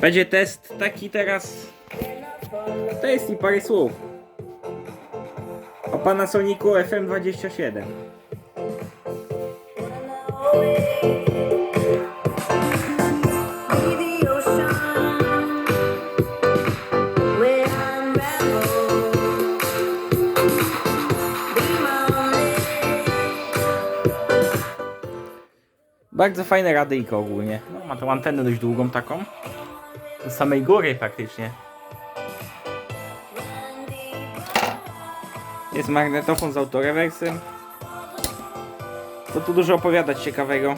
Będzie test taki teraz. Test i parę słów. O Panasonicu FM27. Be the ocean where I'm rebel. Be my only Bardzo fajne radyjko ogólnie. No, ma tą antenę dość długą taką. Do samej góry praktycznie. Jest magnetofon z autorewersem. Co tu dużo opowiadać ciekawego.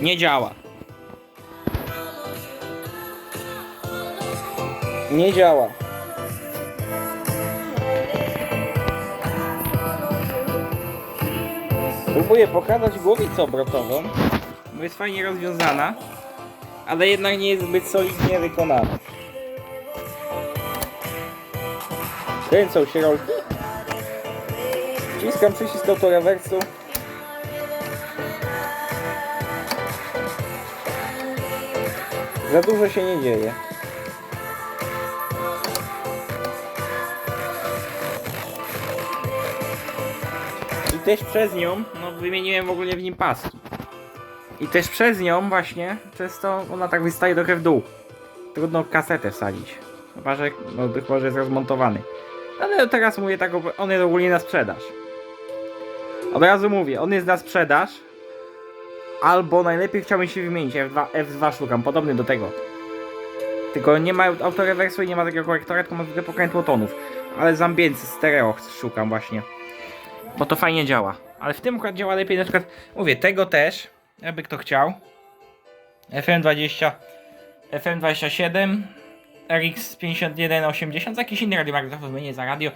Nie działa. Nie działa. Próbuję pokazać głowicę obrotową, bo jest fajnie rozwiązana, ale jednak nie jest zbyt solidnie wykonana. Kręcą się rolki. Wciskam przycisk autorewersu. Za dużo się nie dzieje. I też przez nią, no wymieniłem w ogóle w nim paski. I też przez nią właśnie, przez to ona tak wystaje trochę w dół. Trudno kasetę wsadzić. Chyba, że, no, chyba, że jest rozmontowany. Ale teraz mówię tak, on jest ogólnie na sprzedaż. Od razu mówię, on jest na sprzedaż. Albo najlepiej chciałbym się wymienić, F2, F2 szukam, podobny do tego. Tylko nie ma autorewersu i nie ma takiego korektora, tylko ma tylko pokrętło tonów. Ale z stereo szukam właśnie. Bo to fajnie działa. Ale w tym akurat działa lepiej na przykład, mówię, tego też, jakby kto chciał. FM20, FM27, RX 5180, jakiś inny radiomagnetofon wymienię za radio.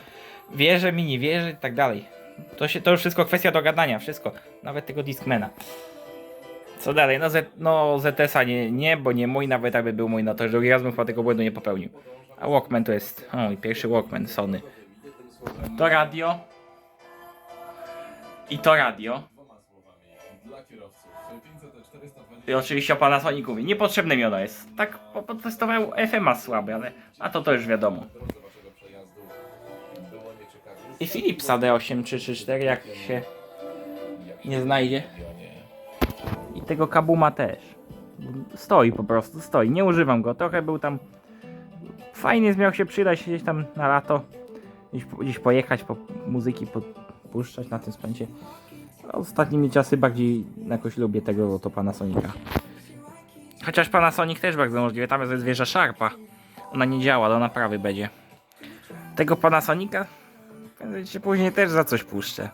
Wierzę mi, nie wierzę i tak dalej. To, się, to już wszystko kwestia dogadania, wszystko. Nawet tego Discmana. Co dalej? No, Z, no ZS-a nie, nie, bo nie mój, nawet jakby był mój, no to drugi raz bym chyba tego błędu nie popełnił. A Walkman to jest, o i pierwszy Walkman Sony. To radio. I to radio. I oczywiście o Panasonicu mówię. Niepotrzebne mi ono jest. Tak po- potestował FMA słaby, ale a to to już wiadomo. I Philipsa D8334 jak się nie znajdzie. I tego Kabuma też. Stoi po prostu, stoi. Nie używam go. Trochę był tam fajnie miał się przydać gdzieś tam na lato. Gdzieś, gdzieś pojechać, po muzyki puszczać na tym spędzie. Ostatnimi czasy bardziej jakoś lubię tego to Panasonica. Chociaż Panasonic też bardzo możliwe, tam jest wieża Sharpa. Ona nie działa, do naprawy będzie. Tego Panasonica się później też za coś puszczę.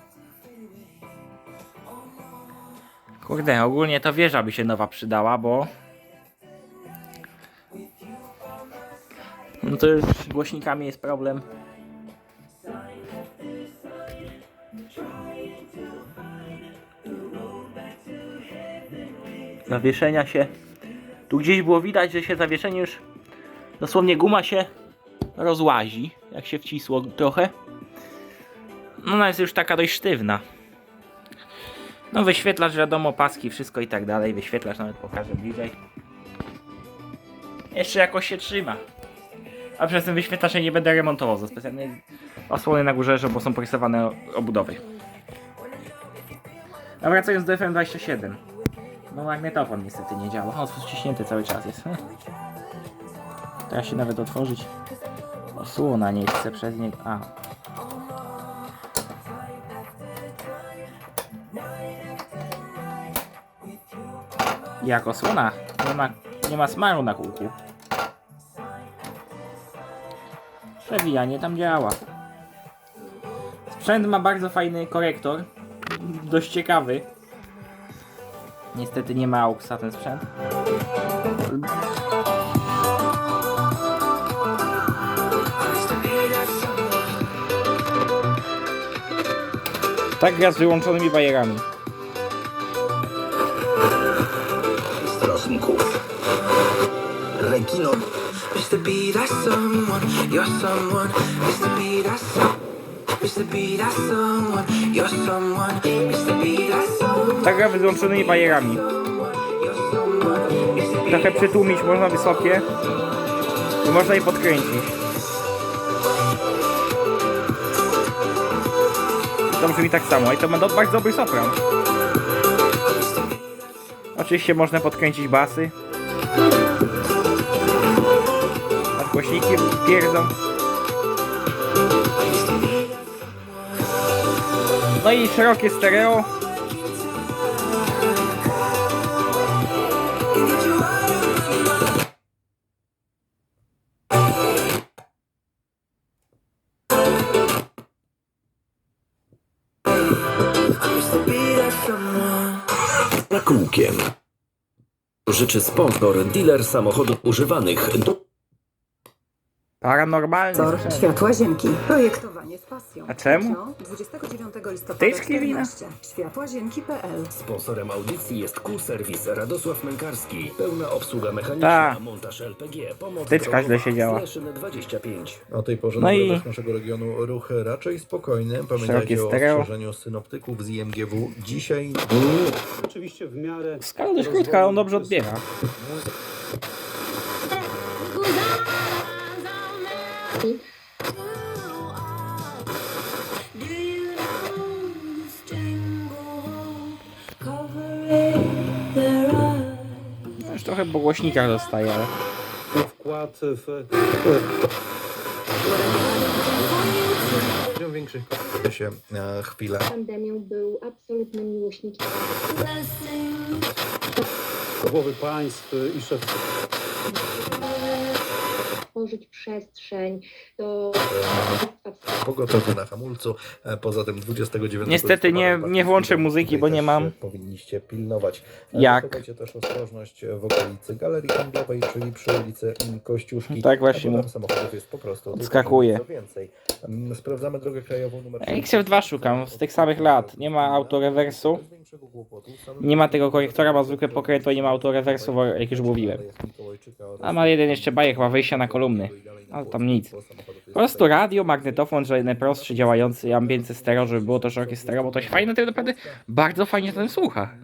Kurde, ogólnie to wieża by się nowa przydała, bo... No to już z głośnikami jest problem. Zawieszenia się. Tu gdzieś było widać, że się zawieszenie już dosłownie guma się rozłazi, jak się wcisło trochę. No ona jest już taka dość sztywna. No wyświetlacz wiadomo, paski, wszystko i tak dalej. Wyświetlacz nawet pokażę bliżej. Jeszcze jakoś się trzyma. A przez ten wyświetlacz nie będę remontował ze specjalnej osłony na górze, bo są porysowane obudowy. A wracając do FM27. No magnetofon niestety nie działa. O, ściśnięty cały czas jest. Teraz się nawet otworzyć. Osłona nie chce przez niego. A. Jak osłona? Nie ma, nie ma smaru na kółku. Przewijanie tam działa. Sprzęt ma bardzo fajny korektor. Dość ciekawy. Niestety nie ma AUXa ten sprzęt. Tak gra z wyłączonymi bajerami. Stosunków. Rekino. Mr. B, that's someone, you're someone. Mr. B, that's some. Mr. B, that's someone, you're someone. Mr. B, that's Tak z wyłączonymi bajerami. trochę przytłumić, można wysokie. I można je podkręcić. To brzmi tak samo i to ma do, bardzo dobry sopran. Oczywiście można podkręcić basy. Nadgłośniki pierdzą. No i szerokie stereo. Used to be that someone. Za kółkiem. Życzy sponsor, dealer samochodów używanych. Paranormalny Tor sprzęt. Światła Ziemki. Projektowanie z pasją. A czemu? Kwietno, 29 listopada Wtyczki wina? 14. Światłaziemki.pl Sponsorem audycji jest Q-Serwis Radosław Mękarski. Pełna obsługa mechaniczna, Ta. montaż LPG, pomoc Wtyczka drogowa, źle siedziała. Zleszyn 25. O tej porze No na i- naszego regionu ruch raczej spokojny. Szerokie Pamiętajcie o stereo. ostrzeżeniu synoptyków z IMGW. Dzisiaj Oczywiście w miarę. Skala dość krótka, ale on dobrze odbiera. Do you know this jingle covering their eyes? Już trochę po głośnikach dostaje, ale... Wkład w. większych się e, chwilę. pandemią był absolutnym miłośnikiem głowy państw i szefów. Tworzyć przestrzeń do Pogotowie na hamulcu. E, Poza tym 29 Niestety nie- nie włączę muzyki, bo nie mam. e, Powinniście pilnować. E, Jak? Zachowajcie też ostrożność w okolicy galerii handlowej, czyli przy ulicy Kościuszki. Tak właśnie tam samochodów jest po prostu odskakuje. więcej. Sprawdzamy drogę krajową numer Ja XF2 szukam z tych samych lat. Nie ma autorewersu. Nie ma tego korektora, ma zwykłe pokrętło nie ma autorewersu, jak już mówiłem. A ma jeden jeszcze bajek, ma wejścia na kolumny. Ale tam nic. Po prostu radio, magnetofon, że najprostszy działający ambience stereo, żeby było to szerokie stereo, bo to się fajnie, to naprawdę bardzo fajnie ten słucha.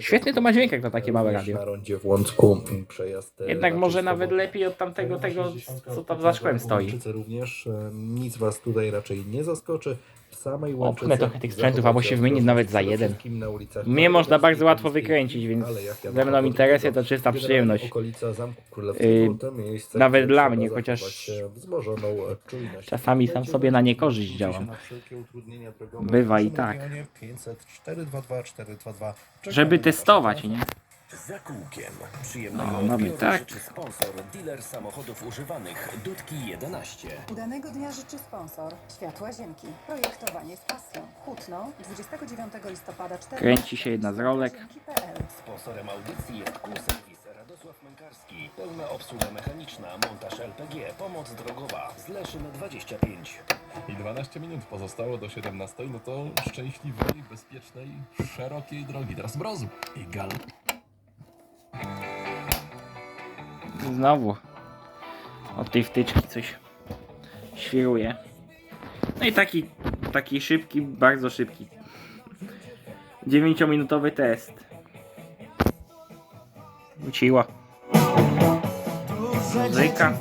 Świetny to ma dźwięk jak na takie małe radio. Na rondzie w Łącku przejazd. e, Jednak może nawet lepiej od tamtego, tego, co tam za szkłem stoi. Również e, nic was tutaj raczej nie zaskoczy. Samej Opchnę trochę tych sprzętów, albo się wymienić nawet za jeden. Mnie można bardzo łatwo wykręcić, więc ze mną interesy II. to czysta przyjemność. Okolica Zamku Yy, Królewskiego to miejsce, nawet dla mnie, chociaż się Wzmożoną czujność. czasami sam sobie na niekorzyść działam. Bywa i tak. regionie 500 422 422. Czekamy Żeby testować, nie? Za kółkiem. Przyjemnego No, mamy odbioru tak. życzy sponsor, dealer samochodów używanych. Dudki 11. Udanego dnia życzy sponsor Światła Ziemki. Projektowanie z pasją. Hutno, 29 listopada 14. Kręci się jedna z rolek. Sponsorem audycji jest Q-Serwis Mękarski. Pełna obsługa mechaniczna, montaż LPG, pomoc drogowa. Zleszyn 25. I 12 minut pozostało do 17, no to szczęśliwej, bezpiecznej, szerokiej drogi. Teraz mrozu i gal. Znowu od tej wtyczki coś świruje. No i taki, taki szybki, bardzo szybki. 9-minutowy test. Wróciła. музика.